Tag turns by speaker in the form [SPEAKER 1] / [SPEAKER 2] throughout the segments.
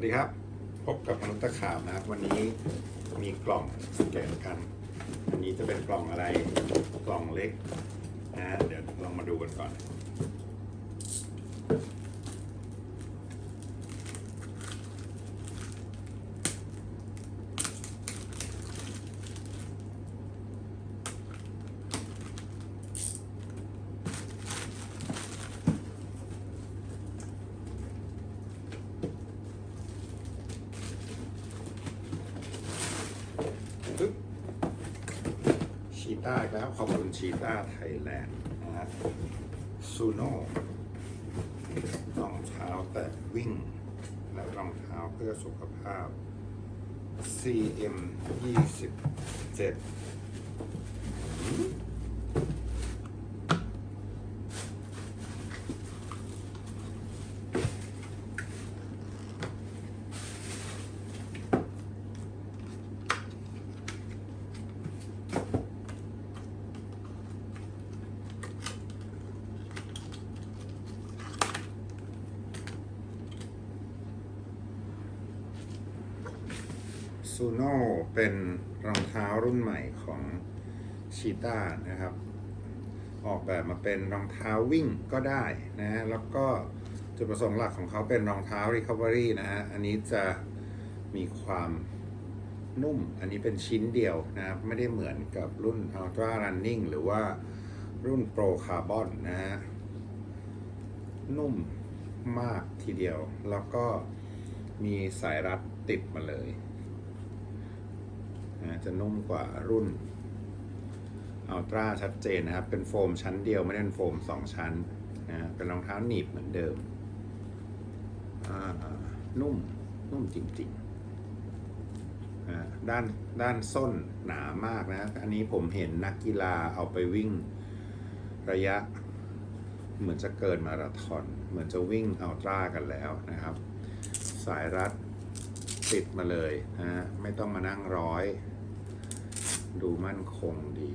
[SPEAKER 1] วัสดีครับ พบกับมนุษย์ตะขาบนะครับ วันนี้มีกล่องแกะกัน อันนี้จะเป็นกล่องอะไร กล่องเล็กนะฮะเดี๋ยวลองมาดูกันก่อน ปึ๊บชี ต้าแล้วขอบคุณชีต้าไทยแลนด์นะฮะซูโน่รองเท้าแต่วิ่ง และรองเท้าเพื่อสุขภาพ CM 27 ซูโน่เป็นรองเท้ารุ่นใหม่ของชีต้านะครับ ออกแบบมาเป็นรองเท้าวิ่งก็ได้นะฮะแล้วก็จุดประสงค์หลักของเขาเป็นรองเท้า Recovery นะฮะอันนี้จะมีความนุ่ม อันนี้เป็นชิ้นเดียวนะครับ ไม่ได้เหมือนกับรุ่น Ultra Running หรือว่ารุ่น Pro Carbon นะฮะ นุ่มมากทีเดียว แล้วก็มีสายรัดติดมาเลย นะจะนุ่มกว่ารุ่นอัลตร้าชัดเจนนะครับ เป็นโฟมชั้นเดียวไม่ได้เป็นโฟมสองชั้นนะเป็นรองเท้าหนีบเหมือนเดิม นุ่ม นุ่มจริงๆด้านด้านส้นหนามากนะ อันนี้ผมเห็นนักกีฬาเอาไปวิ่งระยะ เหมือนจะเกินมาราธอน เหมือนจะวิ่งอัลตร้ากันแล้วนะครับ สายรัด ติดมาเลยนะฮะไม่ต้องมานั่งร้อย ดูมั่นคงดี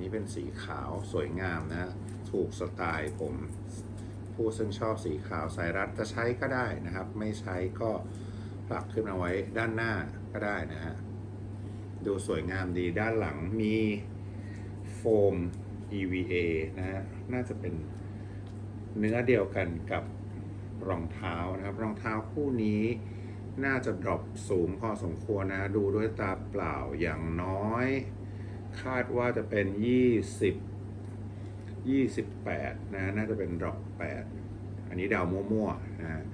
[SPEAKER 1] นี่เป็นสีขาวสวยงามนะ ถูกสไตล์ผม ผู้ซึ่งชอบสีขาวสายรัดจะใช้ก็ได้นะครับ ไม่ใช้ก็ปรับขึ้นมาไว้ด้านหน้าก็ได้นะฮะดูสวยงามดีด้านหลังมีโฟม EVA นะฮะน่าจะเป็นเนื้อเดียวกันกับรองเท้านะครับ รองเท้าคู่นี้ น่าจะดรอปสูงพอสมควรนะ ดูด้วยตาเปล่าอย่างน้อย คาดว่าจะเป็น 20 28 นะ น่าจะเป็นดรอป8 อันนี้เดามั่วๆนะ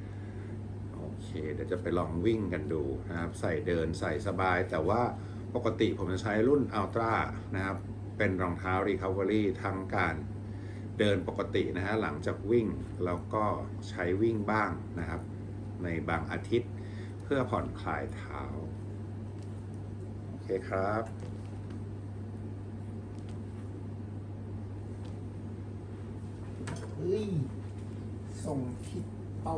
[SPEAKER 1] โอเค เดี๋ยวจะไปลองวิ่งกันดูนะครับ ใส่เดินใส่สบาย แต่ว่าปกติผมจะใช้รุ่น Ultra นะครับ เป็นรองเท้า Recovery ทั้งการเดินปกตินะฮะหลังจากวิ่งแล้วก็ใช้วิ่งบ้างนะครับ ในบางอาทิตย์ เพื่อผ่อนคลายเท้า โอเคครับ
[SPEAKER 2] เฮ้ย ส่งคิดเป้า